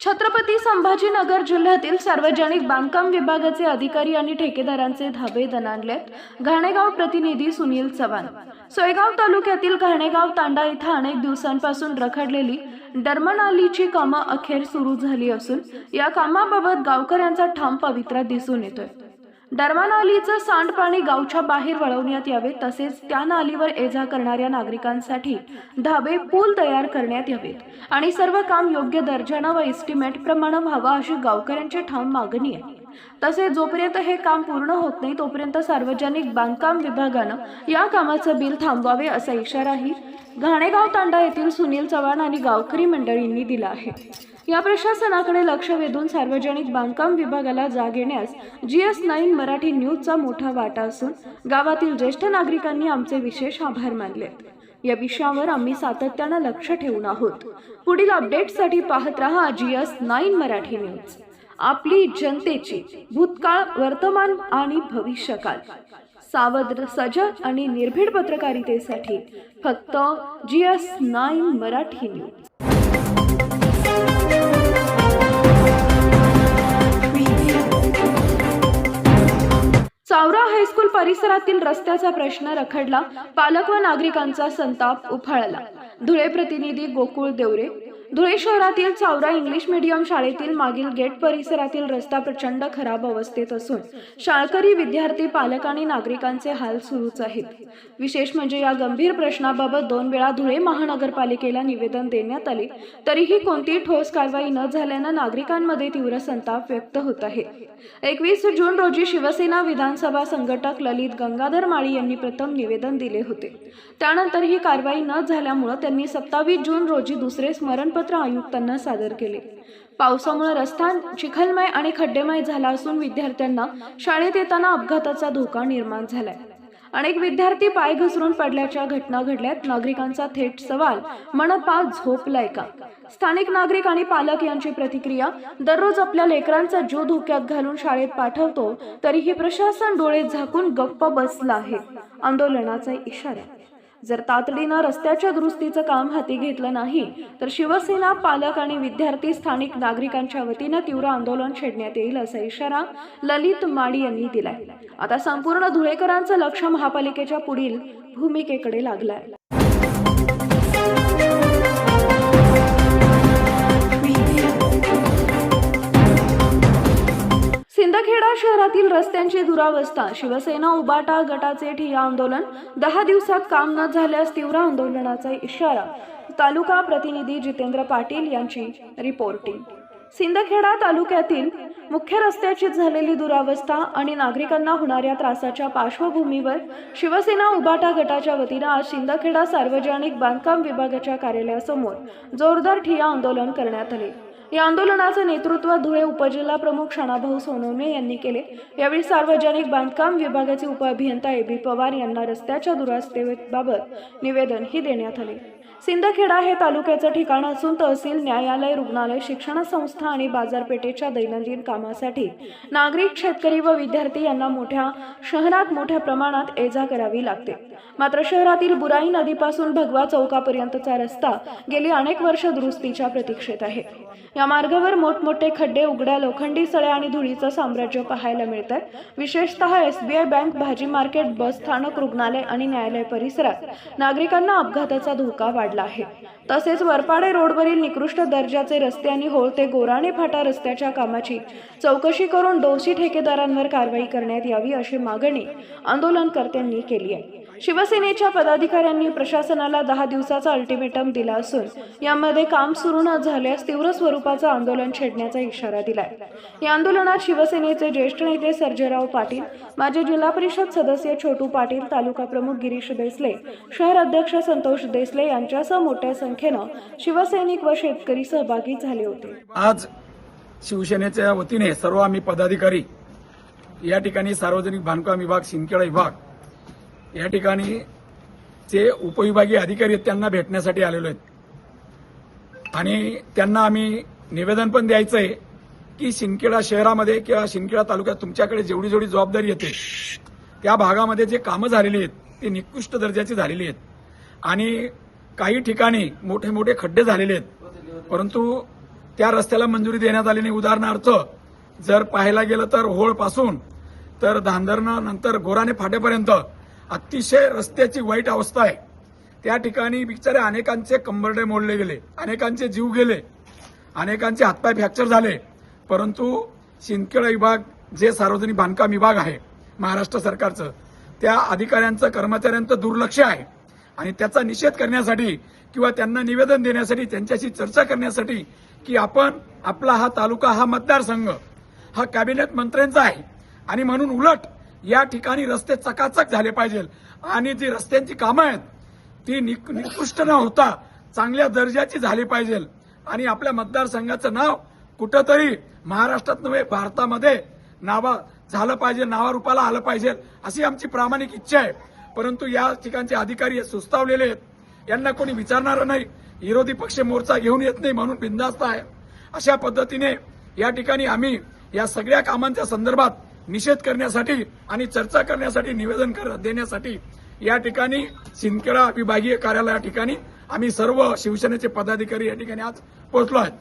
छत्रपती संभाजीनगर जिल्ह्यातील सार्वजनिक बांधकाम विभागाचे अधिकारी आणि ठेकेदारांचे धाबे दणाणलेत घाणेगाव प्रतिनिधी सुनील चव्हाण. सोयगाव तालुक्यातील घाणेगाव तांडा इथं अनेक दिवसांपासून रखडलेली डर्मनालीची कामं अखेर सुरू झाली असून या कामाबाबत गावकऱ्यांचा ठाम पवित्रा दिसून येतोय. दरम्यान नालीचं सांडपाणी गावच्या बाहेर वळवण्यात यावे तसेच त्या नालीवर ये करणाऱ्या नागरिकांसाठी धाबे पूल तयार करण्यात यावेत. आणि सर्व काम योग्य दर्जानं व इस्टिमेट प्रमाणे व्हावं अशी गावकऱ्यांची ठाम मागणी आहे. तसेच जोपर्यंत हे काम पूर्ण होत नाही तोपर्यंत सार्वजनिक बांधकाम विभागानं या कामाचं बिल थांबवावे असा इशाराही घाणेगाव तांडा येथील सुनील चव्हाण आणि गावकरी मंडळींनी दिला आहे. या प्रशासनाकडे लक्ष वेधून सार्वजनिक बांधकाम विभागाला जाग येण्यास जी एस नाईन मराठी न्यूजचा मोठा वाटा असून गावातील ज्येष्ठ नागरिकांनी आमचे विशेष आभार मानले या विषयावर आम्ही सातत्यानं लक्ष ठेवून आहोत. पुढील अपडेटसाठी पाहत रहा G S nine Marathi news. आपली जनतेची भूतकाळ वर्तमान आणि भविष्यकाळ सावध सजग आणि निर्भीड पत्रकारितेसाठी फक्त G S nine Marathi news. परिसरातील रस्त्याचा प्रश्न रखडला पालक व नागरिकांचा संताप उफाळला. धुळे प्रतिनिधी गोकुळ देवरे धुळे शहरातील चावरा इंग्लिश मीडियम शाळेतील मागील गेट परिसरातील रस्ता प्रचंड खराब अवस्थेत असून शाळकरी विद्यार्थी पालक आणि नागरिकांचे हाल सुरूच आहेत. विशेष म्हणजे या गंभीर प्रश्नाबाबत दोन वेळा धुळे महानगरपालिकेला निवेदन देण्यात आले तरीही कोणतीही ठोस कारवाई न झाल्यानं नागरिकांमध्ये तीव्र संताप व्यक्त होत आहे. एकवीस जून रोजी शिवसेना विधानसभा संघटक ललित गंगाधर माळी यांनी प्रथम निवेदन दिले होते. त्यानंतर ही कारवाई न झाल्यामुळे त्यांनी सत्तावीस जून रोजी दुसरे स्मरण स्मरणपत्र आयुक्तांना सादर केले. पावसामुळे रस्ता चिखलमय आणि खड्डेमय झाला असून विद्यार्थ्यांना शाळेत येताना अपघाताचा धोका निर्माण झालाय. अनेक विद्यार्थी पाय घसरून पडल्याच्या घटना घडल्यात. नागरिकांचा थेट सवाल मनपा झोपलाय का? स्थानिक नागरिक आणि पालक यांची प्रतिक्रिया दररोज आपल्या लेकरांचा जीव धोक्यात घालून शाळेत पाठवतो तरीही प्रशासन डोळे झाकून गप्प बसला आहे. आंदोलनाचा इशारा जर तातडीनं रस्त्याच्या दुरुस्तीचं काम हाती घेतलं नाही तर शिवसेना पालक आणि विद्यार्थी स्थानिक नागरिकांच्या वतीनं तीव्र आंदोलन छेडण्यात येईल असा इशारा ललित माडी यांनी दिलाय. आता संपूर्ण धुळेकरांचं लक्ष महापालिकेच्या पुढील भूमिकेकडे लागलंय. शहरातील रस्त्यांची दुरावस्था शिवसेना उबाटा गटाचे ठिय्या आंदोलन दहा दिवसात काम न झाल्यास तीव्र आंदोलनाचा इशारा तालुका प्रतिनिधी जितेंद्र पाटील यांची रिपोर्टिंग. सिंदखेडा तालुक्यातील मुख्य रस्त्याची झालेली दुरावस्था आणि नागरिकांना होणाऱ्या त्रासाच्या पार्श्वभूमीवर शिवसेना उबाटा गटाच्या वतीनं आज सिंदखेडा सार्वजनिक बांधकाम विभागाच्या कार्यालयासमोर जोरदार ठिय्या आंदोलन करण्यात आले. या आंदोलनाचं नेतृत्व धुळे उपजिल्हा प्रमुख शाणाभाऊ सोनवणे यांनी केले. यावेळी सार्वजनिक बांधकाम विभागाचे उपअभियंता ए बी पवार यांना रस्त्याच्या दुरावस्थेबाबत निवेदनही देण्यात आले. सिंदखेडा हे तालुक्याचं ठिकाण असून तहसील न्यायालय रुग्णालय शिक्षण संस्था आणि बाजारपेठेच्या दैनंदिन कामासाठी नागरिक शेतकरी व विद्यार्थी यांना मोठ्या शहरात मोठ्या प्रमाणात ये जा करावी लागते. मात्र शहरातील बुराई नदीपासून भगवा चौकापर्यंतचा रस्ता गेली अनेक वर्ष दुरुस्तीच्या प्रतीक्षेत आहे. या मार्गावर मोठमोठे खड्डे उघड्या लोखंडी सळ्या आणि धुळीचं साम्राज्य पाहायला मिळत आहे विशेषतः एसबीआय बँक भाजी मार्केट बस स्थानक रुग्णालय आणि न्यायालय परिसरात नागरिकांना अपघाताचा धोका वाढला आहे. तसेच वरपाडे रोडवरील निकृष्ट दर्जाचे रस्ते आणि होळ ते गोराणे फाटा रस्त्याच्या कामाची चौकशी करून दोषी ठेकेदारांवर कारवाई करण्यात यावी अशी मागणी आंदोलनकर्त्यांनी केली आहे. शिवसेनेच्या पदाधिकाऱ्यांनी प्रशासनाला दहा दिवसाचा अल्टिमेटम दिला असून यामध्ये काम सुरू न झाल्यास तीव्र स्वरूपाचं आंदोलन छेडण्याचा इशारा दिलाय. या आंदोलनात शिवसेनेचे ज्येष्ठ नेते सर्जेराव पाटील माजी जिल्हा परिषद सदस्य छोटू पाटील तालुका प्रमुख गिरीश देसले शहर अध्यक्ष संतोष देसले यांच्यासह मोठ्या संख्येनं शिवसैनिक व शेतकरी सहभागी झाले होते. आज शिवसेनेच्या वतीने सर्व आम्ही पदाधिकारी या ठिकाणी सार्वजनिक बांधकाम विभाग सिंदखेडा विभाग या ठिकाणी जे उपविभागीय अधिकारी आहेत त्यांना भेटण्यासाठी आलेलो आहेत. आणि त्यांना आम्ही निवेदन पण द्यायचं आहे की शिंदखेडा शहरामध्ये किंवा शिंदखेडा तालुक्यात तुमच्याकडे जेवढी जेवढी जबाबदारी येते त्या भागामध्ये जे कामं झालेली आहेत ती निकृष्ट दर्जाची झालेली आहेत. आणि काही ठिकाणी मोठे मोठे खड्डे झालेले आहेत. परंतु त्या रस्त्याला मंजुरी देण्यात आली नाही. उदाहरणार्थ जर पाहायला गेलं तर होळपासून तर धांदरणं नंतर गोराने फाट्यापर्यंत अतिशय रस्त्याची वाईट अवस्था आहे. त्या ठिकाणी बिचारे अनेकांचे कंबरडे मोडले गेले अनेकांचे जीव गेले अनेकांचे हातपाय फ्रॅक्चर झाले. परंतु शिंदखेडा विभाग जे सार्वजनिक बांधकाम विभाग आहे महाराष्ट्र सरकारचं त्या अधिकाऱ्यांचं कर्मचाऱ्यांचं दुर्लक्ष आहे. आणि त्याचा निषेध करण्यासाठी किंवा त्यांना निवेदन देण्यासाठी त्यांच्याशी चर्चा करण्यासाठी की आपण आपला हा तालुका हा मतदारसंघ हा कॅबिनेट मंत्र्यांचा आहे. आणि म्हणून उलट या ठिकाणी रस्ते चकाचक झाले पाहिजे. आणि जी रस्त्यांची कामं आहेत ती निक- निकृष्ट न होता चांगल्या दर्जाची झाली पाहिजे. आणि आपल्या मतदारसंघाचं नाव कुठंतरी महाराष्ट्रात नव्हे भारतामध्ये नावा झालं पाहिजे नावारूपाला आलं पाहिजे अशी आमची प्रामाणिक इच्छा आहे. परंतु या ठिकाणचे अधिकारी सुस्तावलेले आहेत. यांना कोणी विचारणार नाही. विरोधी पक्ष मोर्चा घेऊन येत नाही म्हणून बिंदास्त आहे. अशा पद्धतीने या ठिकाणी आम्ही या सगळ्या कामांच्या संदर्भात निषेध करण्यासाठी आणि चर्चा करण्यासाठी निवेदन कर- देण्यासाठी या ठिकाणी सिंदखेडा विभागीय कार्यालया ठिकाणी आम्ही सर्व शिवसेनेचे पदाधिकारी या ठिकाणी आज पोहोचलो आहेत.